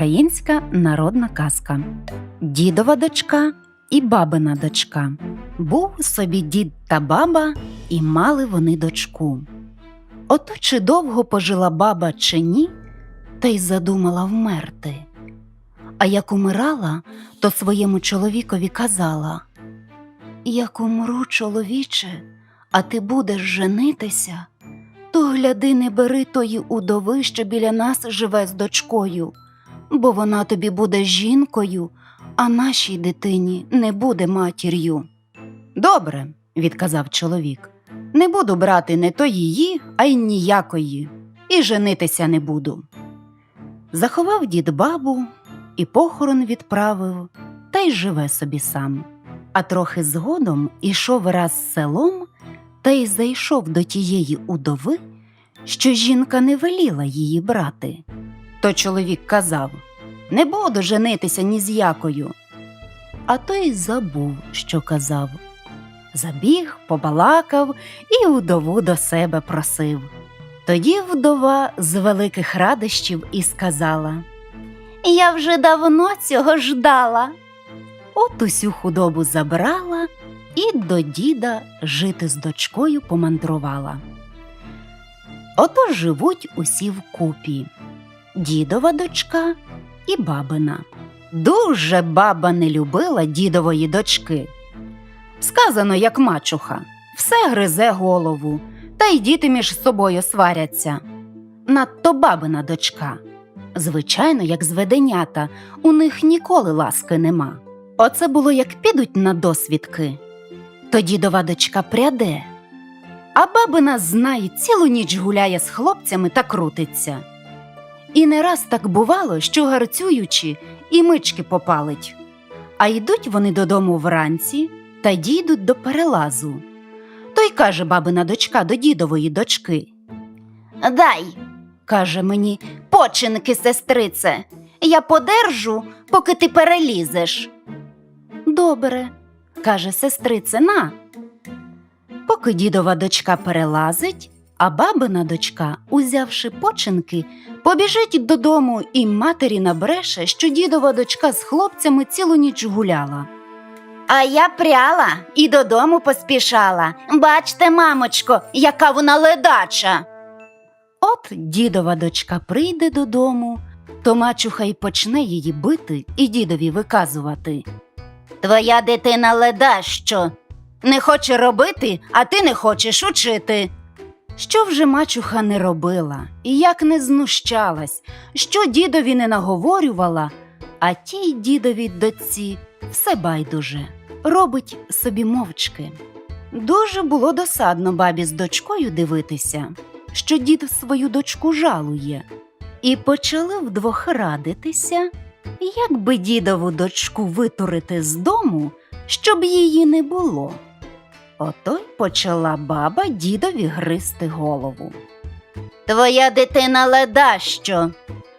Українська народна казка. Дідова дочка і бабина дочка. Був собі дід та баба, і мали вони дочку. Ото чи довго пожила баба, чи ні, та й задумала вмерти. А як умирала, то своєму чоловікові казала: Як умру, чоловіче, а ти будеш женитися, то гляди, не бери тої удови, що біля нас живе з дочкою, бо вона тобі буде жінкою, а нашій дитині не буде матір'ю. Добре, відказав чоловік. Не буду брати не то її, а й ніякої, і женитися не буду. Заховав дід бабу і похорон відправив, та й живе собі сам. А трохи згодом ішов раз селом та й зайшов до тієї удови, що жінка не веліла її брати. То чоловік казав Не буду женитися ні з якою. А той забув, що казав. Забіг, побалакав і удову до себе просив. Тоді вдова з великих радощів і сказала Я вже давно цього ждала. От усю худобу забрала і до діда жити з дочкою помандрувала. Ото живуть усі вкупі дідова дочка і бабина. Дуже баба не любила дідової дочки. Сказано, як мачуха, все гризе голову, та й діти між собою сваряться. Надто бабина дочка. Звичайно, як зведенята, у них ніколи ласки нема. Оце було як підуть на досвідки. То дідова дочка пряде, а бабина знає, цілу ніч гуляє з хлопцями та крутиться. І не раз так бувало, що гарцюючи, і мички попалить. А йдуть вони додому вранці та дійдуть до перелазу. То й каже бабина дочка до дідової дочки. Дай, каже мені, починки, сестрице, я подержу, поки ти перелізеш. Добре, каже сестрице, на. Поки дідова дочка перелазить, а бабина дочка, узявши починки, побіжить додому і матері набреше, що дідова дочка з хлопцями цілу ніч гуляла. А я пряла і додому поспішала. Бачте, мамочко, яка вона ледача. От дідова дочка прийде додому, то мачуха й почне її бити і дідові виказувати. Твоя дитина ледащо. Не хоче робити, а ти не хочеш учити. Що вже мачуха не робила, і як не знущалась, що дідові не наговорювала, а тій дідовій дочці все байдуже, робить собі мовчки. Дуже було досадно бабі з дочкою дивитися, що дід свою дочку жалує, і почали вдвох радитися, як би дідову дочку витурити з дому, щоб її не було. Ото й почала баба дідові гризти голову. Твоя дитина ледащо,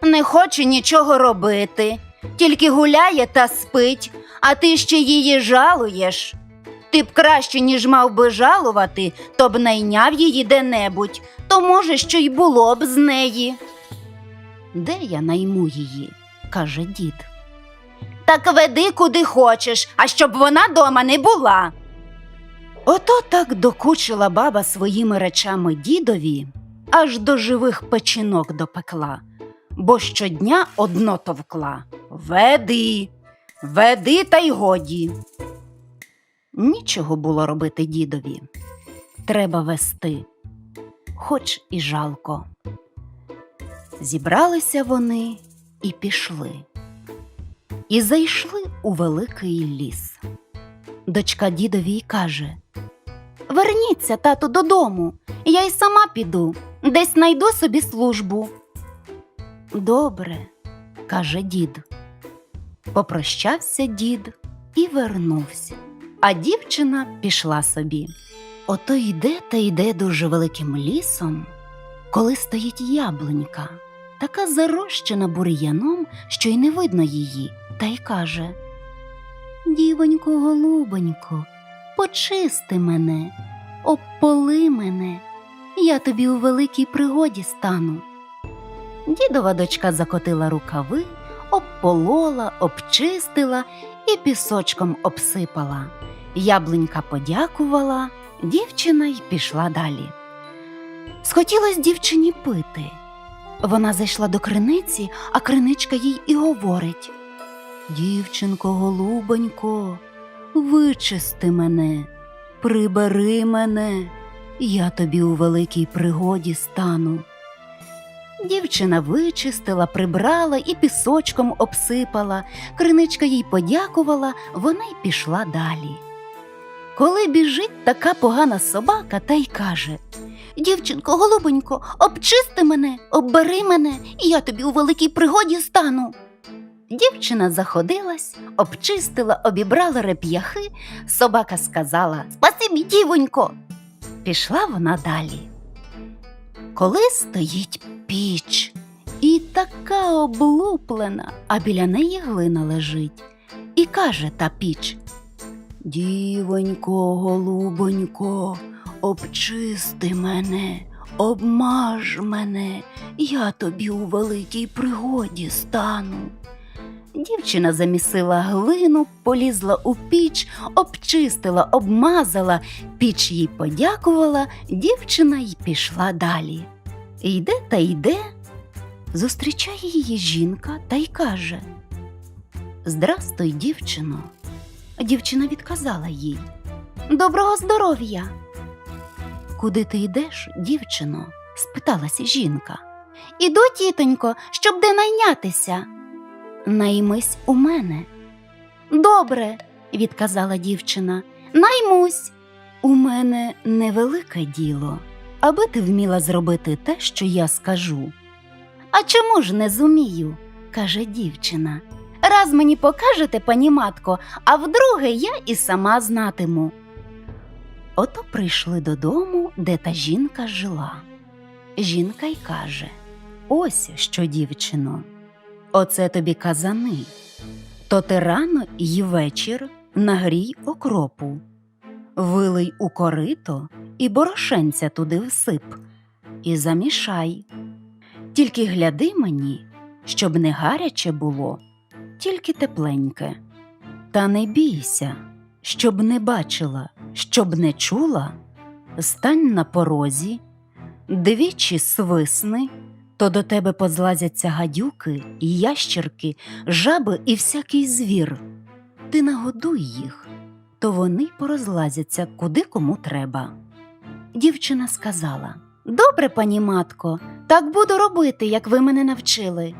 не хоче нічого робити, тільки гуляє та спить, а ти ще її жалуєш. Ти б краще, ніж мав би жалувати, то б найняв її де-небудь, то, може, що й було б з неї. Де я найму її? каже дід. Так веди куди хочеш, а щоб вона дома не була. Ото так докучила баба своїми речами дідові, аж до живих печінок допекла, бо щодня одно товкла Веди, веди та й годі. Нічого було робити дідові. Треба вести, хоч і жалко. Зібралися вони і пішли, і зайшли у великий ліс. Дочка дідові й каже Верніться, тату, додому, я й сама піду, десь найду собі службу. Добре, каже дід. Попрощався дід і вернувся, а дівчина пішла собі. Ото йде та йде дуже великим лісом, коли стоїть яблунька, така зарощена бур'яном, що й не видно її, та й каже Дівонько, голубонько, почисти мене, обполи мене, я тобі у великій пригоді стану. Дідова дочка закотила рукави, обполола, обчистила і пісочком обсипала. Яблунька подякувала, дівчина й пішла далі. Схотілось дівчині пити. Вона зайшла до криниці, а криничка їй і говорить: Дівчинко, голубонько, вичисти мене, прибери мене, я тобі у великій пригоді стану. Дівчина вичистила, прибрала і пісочком обсипала. Криничка їй подякувала, вона й пішла далі. Коли біжить така погана собака та й каже Дівчинко, голубонько, обчисти мене, оббери мене, і я тобі у великій пригоді стану. Дівчина заходилась, обчистила, обібрала реп'яхи, собака сказала Спасибі, дівонько. Пішла вона далі. Коли стоїть піч, і така облуплена, а біля неї глина лежить, і каже та піч Дівонько, голубонько, обчисти мене, обмаж мене, я тобі у великій пригоді стану. Дівчина замісила глину, полізла у піч, обчистила, обмазала, піч їй подякувала, дівчина й пішла далі. Йде та йде, зустрічає її жінка та й каже Здрастуй, дівчино. Дівчина відказала їй Доброго здоров'я. Куди ти йдеш, дівчино? спиталася жінка. Іду, тітонько, щоб де найнятися. Наймись у мене. Добре, відказала дівчина. Наймусь. У мене невелике діло, аби ти вміла зробити те, що я скажу. А чому ж не зумію? каже дівчина. Раз мені покажете, пані матко, а вдруге я і сама знатиму. Ото прийшли додому, де та жінка жила. Жінка й каже Ось що, дівчино, оце тобі казани. То ти рано й вечір нагрій окропу, вилий у корито і борошенця туди всип, і замішай. Тільки гляди мені, щоб не гаряче було, тільки тепленьке. Та не бійся, щоб не бачила, щоб не чула, стань на порозі, двічі свисни, то до тебе позлазяться гадюки, ящерки, жаби і всякий звір. Ти нагодуй їх, то вони порозлазяться куди кому треба. Дівчина сказала Добре, пані матко, так буду робити, як ви мене навчили.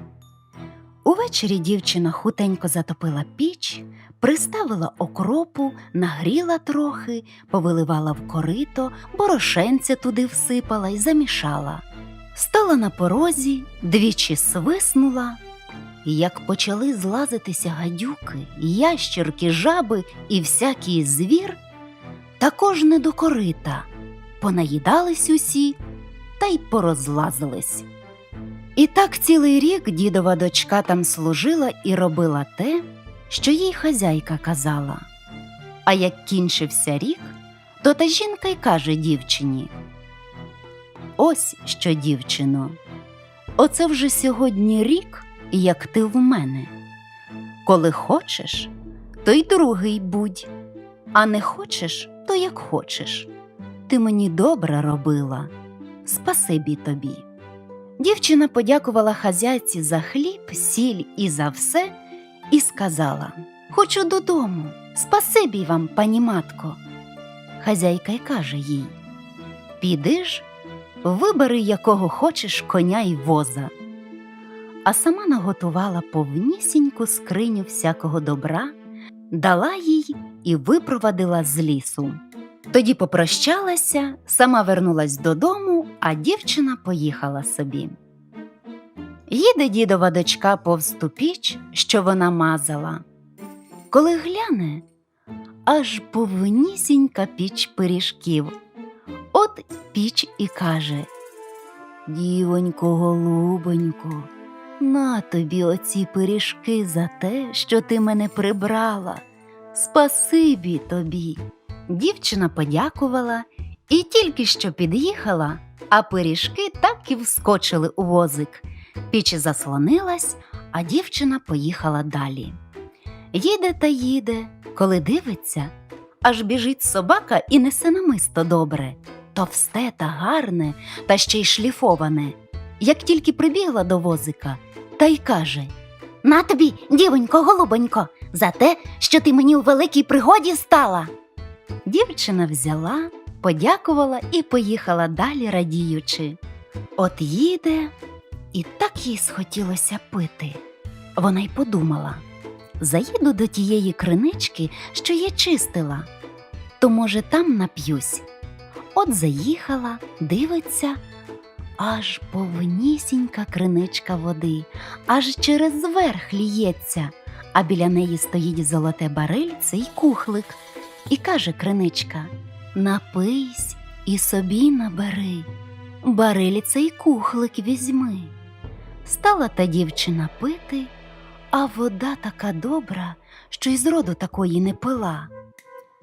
Увечері дівчина хутенько затопила піч, приставила окропу, нагріла трохи, повиливала в корито, борошенця туди всипала і замішала. Стала на порозі, двічі свиснула. І Як почали злазитися гадюки, ящерки, жаби і всякий звір, також не до корита, понаїдались усі та й порозлазились. І так цілий рік дідова дочка там служила і робила те, що їй хазяйка казала. А як кінчився рік, то та жінка й каже дівчині: Ось що, дівчино, оце вже сьогодні рік, як ти в мене. Коли хочеш, то й другий будь, а не хочеш, то як хочеш. Ти мені добре робила, спасибі тобі. Дівчина подякувала хазяйці за хліб, сіль і за все і сказала Хочу додому, спасибі вам, пані матко. Хазяйка й каже їй Піди ж, вибери якого хочеш коня й воза. А сама наготувала повнісіньку скриню всякого добра, дала їй і випровадила з лісу. Тоді попрощалася, сама вернулась додому, а дівчина поїхала собі. Їде дідова дочка повз ту піч, що вона мазала. Коли гляне, аж повнісінька піч пиріжків. От піч і каже Дівонько, голубонько, на тобі оці пиріжки за те, що ти мене прибрала. Спасибі тобі. Дівчина подякувала і тільки що під'їхала, а пиріжки так і вскочили у возик. Піч заслонилась, а дівчина поїхала далі. Їде та їде, коли дивиться, аж біжить собака і несе намисто добре, товсте та гарне, та ще й шліфоване. Як тільки прибігла до возика, та й каже На тобі, дівонько, голубонько, за те, що ти мені у великій пригоді стала. Дівчина взяла, подякувала і поїхала далі, радіючи. От їде, і так їй схотілося пити. Вона й подумала заїду до тієї кринички, що я чистила, то, може, там нап'юсь. От заїхала, дивиться, аж повнісінька криничка води, аж через верх ліється, а біля неї стоїть золоте барильце й кухлик. І каже криничка: Напийсь і собі набери, барильце й кухлик візьми. Стала та дівчина пити, а вода така добра, що й зроду такої не пила.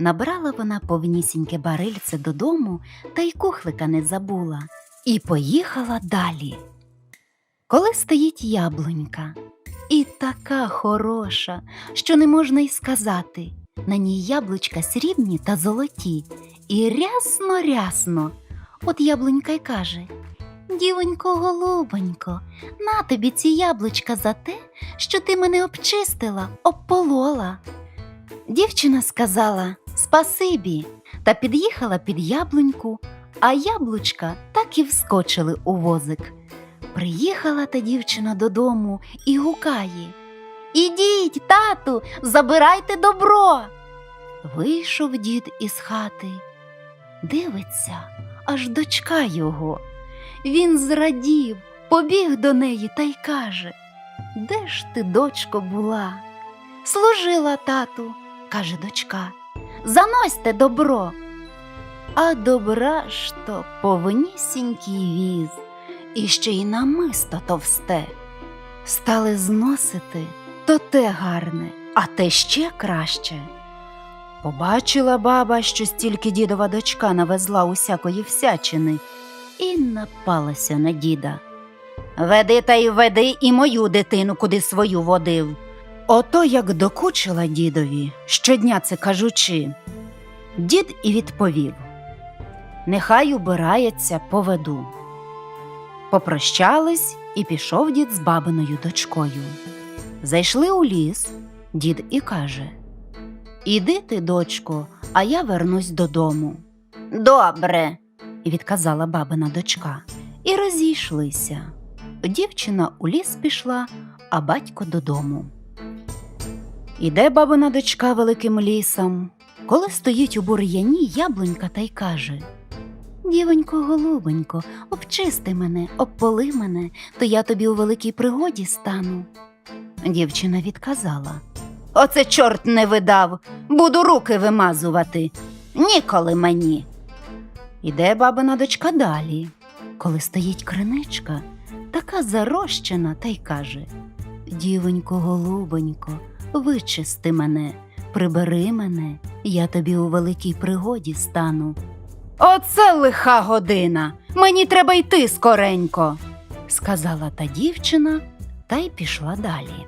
Набрала вона повнісіньке барильце додому та й кухлика не забула, і поїхала далі. Коли стоїть яблунька, і така хороша, що не можна й сказати. На ній яблучка срібні та золоті, і рясно рясно. От яблунька й каже Дівонько, голубонько, на тобі ці яблучка за те, що ти мене обчистила, обполола. Дівчина сказала Спасибі, та під'їхала під яблуньку, а яблучка так і вскочили у возик. Приїхала та дівчина додому і гукає Ідіть, тату, забирайте добро. Вийшов дід із хати. Дивиться, аж дочка його. Він зрадів, побіг до неї та й каже Де ж ти, дочко, була? Служила тату, каже дочка. Заносьте добро. А добра ж то повнісінький віз, і ще й намисто товсте. Стали зносити то те гарне, а те ще краще. Побачила баба, що стільки дідова дочка навезла усякої всячини, і напалася на діда. Веди та й веди і мою дитину, куди свою водив. Ото як докучила дідові, щодня це кажучи. Дід і відповів Нехай убирається, поведу. Попрощались, і пішов дід з бабиною дочкою. Зайшли у ліс, дід і каже Іди ти, дочко, а я вернусь додому. Добре, відказала бабина дочка, і розійшлися. Дівчина у ліс пішла, а батько додому. Іде бабина дочка великим лісом, коли стоїть у бур'яні яблунька та й каже Дівонько, голубонько, обчисти мене, обполи мене, то я тобі у великій пригоді стану. Дівчина відказала Оце чорт не видав, буду руки вимазувати. Ніколи мені. Іде бабина дочка далі. Коли стоїть криничка, така зарощена, та й каже Дівонько, голубонько, вичисти мене, прибери мене, я тобі у великій пригоді стану. Оце лиха година. Мені треба йти скоренько, сказала та дівчина та й пішла далі.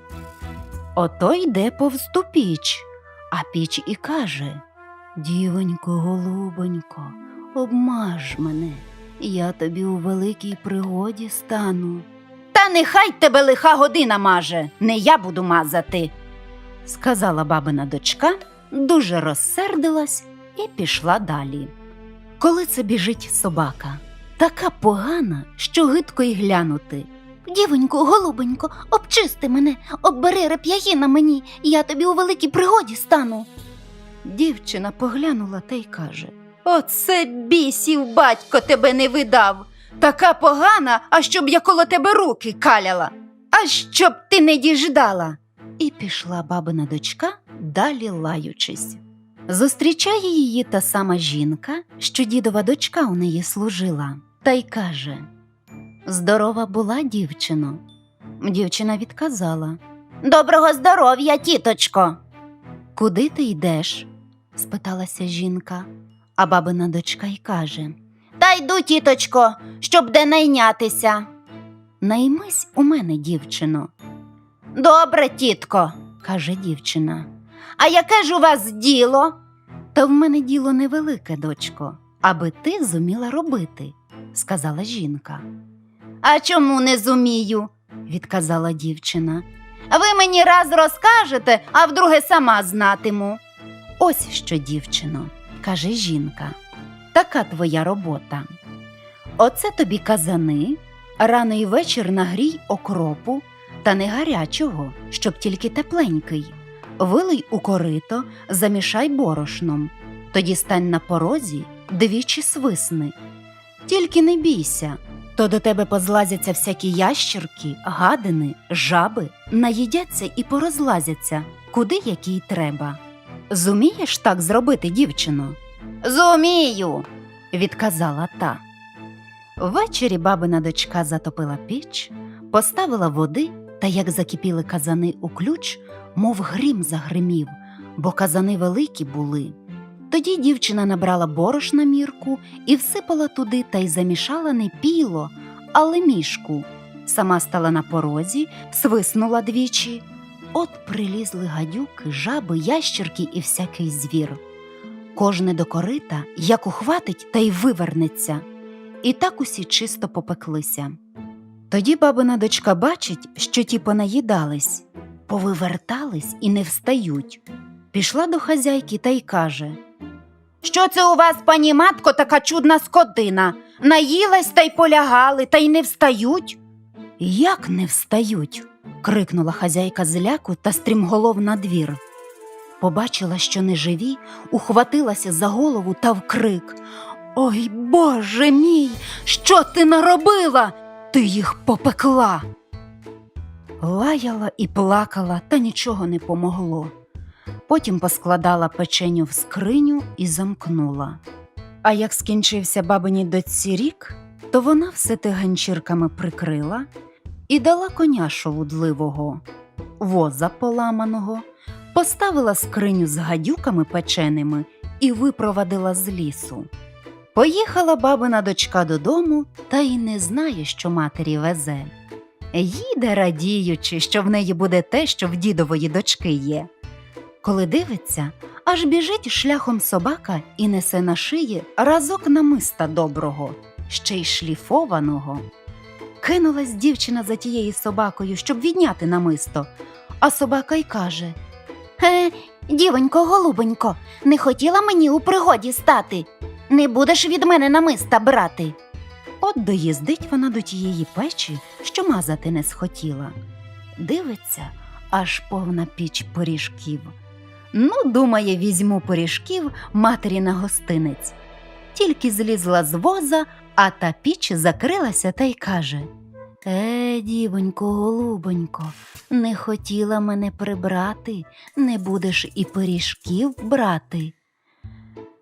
Ото йде повз ту піч, а піч і каже Дівонько, голубонько, обмаж мене, я тобі у великій пригоді стану. Та нехай тебе лиха година маже, не я буду мазати, сказала бабина дочка, дуже розсердилась і пішла далі. Коли це біжить собака, така погана, що гидко й глянути. Дівонько, голубонько, обчисти мене, оббери реп'яї на мені, я тобі у великій пригоді стану. Дівчина поглянула та й каже Оце бісів батько тебе не видав. Така погана, а щоб я коло тебе руки каляла, а щоб ти не діждала. І пішла бабина дочка, далі лаючись. Зустрічає її та сама жінка, що дідова дочка у неї служила, та й каже Здорова була, дівчино. Дівчина відказала Доброго здоров'я, тіточко. Куди ти йдеш? спиталася жінка, а бабина дочка й каже Та йду, тіточко, щоб де найнятися. Наймись у мене, дівчино. Добре, тітко, каже дівчина. А яке ж у вас діло? Та в мене діло невелике, дочко, аби ти зуміла робити, сказала жінка. А чому не зумію? відказала дівчина. Ви мені раз розкажете, а вдруге сама знатиму. Ось що, дівчино, каже жінка, така твоя робота. Оце тобі казани, рано й вечір нагрій окропу, та не гарячого, щоб тільки тепленький. Вилий у корито, замішай борошном, тоді стань на порозі, двічі свисни. Тільки не бійся, то до тебе позлазяться всякі ящірки, гадини, жаби, наїдяться і порозлазяться, куди якій треба. Зумієш так зробити, дівчино? Зумію, відказала та. Ввечері бабина дочка затопила піч, поставила води та як закипіли казани у ключ, мов грім загримів, бо казани великі були. Тоді дівчина набрала борош на мірку і всипала туди та й замішала не піло, але мішку. Сама стала на порозі, свиснула двічі. От прилізли гадюки, жаби, ящерки і всякий звір. Кожне до корита, як ухватить, та й вивернеться. І так усі чисто попеклися. Тоді бабина дочка бачить, що ті понаїдались, повивертались і не встають. Пішла до хазяйки та й каже Що це у вас, пані матко, така чудна скотина? Наїлась та й полягали, та й не встають? Як не встають? крикнула хазяйка зляку та стрімголов на двір. Побачила, що не живі, ухватилася за голову та вкрик. Ой, Боже мій, що ти наробила? Ти їх попекла. Лаяла і плакала, та нічого не помогло. Потім поскладала печеню в скриню і замкнула. А як скінчився бабині доці рік, то вона все те ганчірками прикрила і дала коня шолудливого, воза поламаного, поставила скриню з гадюками печеними і випровадила з лісу. Поїхала бабина дочка додому та й не знає, що матері везе. Їде, радіючи, що в неї буде те, що в дідової дочки є. Коли дивиться, аж біжить шляхом собака і несе на шиї разок намиста доброго, ще й шліфованого. Кинулась дівчина за тією собакою, щоб відняти намисто, а собака й каже Е, дівонько, голубонько, не хотіла мені у пригоді стати. Не будеш від мене намиста брати. От доїздить вона до тієї печі, що мазати не схотіла. Дивиться, аж повна піч поріжків. Ну, думає, візьму поріжків матері на гостинець. Тільки злізла з воза, а та піч закрилася та й каже Е, дівонько, голубонько, не хотіла мене прибрати, не будеш і пиріжків брати.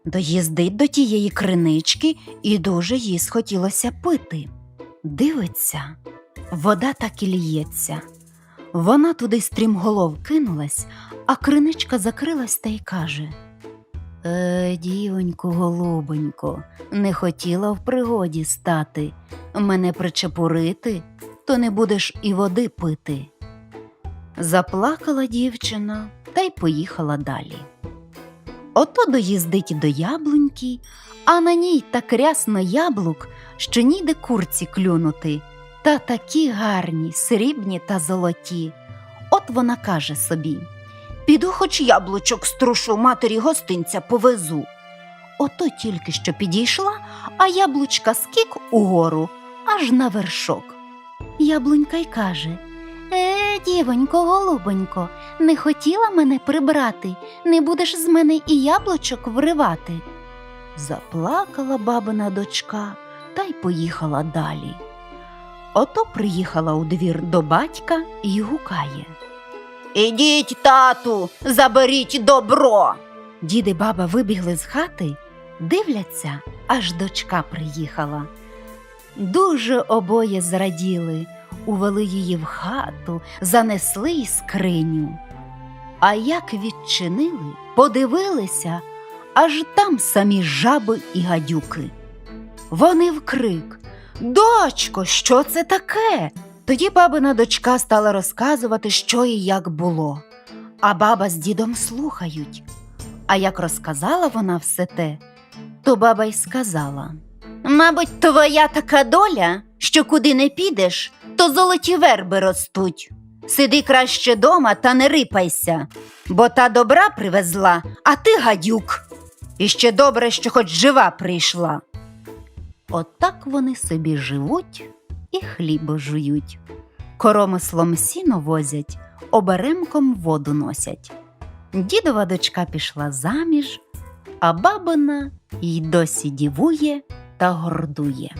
Доїздить до тієї кринички і дуже їй схотілося пити. Дивиться, вода так і ліється. Вона туди стрімголов кинулась, а криничка закрилась та й каже Е, дівонько, голубонько, не хотіла в пригоді стати, мене причепурити, то не будеш і води пити. Заплакала дівчина та й поїхала далі. Ото доїздить до яблуньки, а на ній так рясно яблук, що ніде курці клюнути, та такі гарні, срібні та золоті. От вона каже собі Піду хоч яблучок струшу матері гостинця повезу. Ото тільки що підійшла, а яблучка скік угору, аж на вершок. Яблунька й каже Е, дівонько, голубонько, не хотіла мене прибрати, не будеш з мене і яблучок вривати. Заплакала бабина дочка та й поїхала далі. Ото приїхала у двір до батька і гукає. Ідіть, тату, заберіть добро. Дід і баба вибігли з хати, дивляться, аж дочка приїхала. Дуже обоє зраділи, увели її в хату, занесли й скриню. А як відчинили, подивилися, аж там самі жаби і гадюки. Вони вкрик Дочко, що це таке? Тоді бабина дочка стала розказувати, що і як було, а баба з дідом слухають. А як розказала вона все те, то баба й сказала: Мабуть, твоя така доля, що куди не підеш, то золоті верби ростуть. Сиди краще дома та не рипайся, бо та добра привезла, а ти гадюк. І ще добре, що хоч жива прийшла. Отак вони собі живуть і хлібо жують. Коромислом сіно возять, оберемком воду носять. Дідова дочка пішла заміж, а бабина й досі дівує та гордує.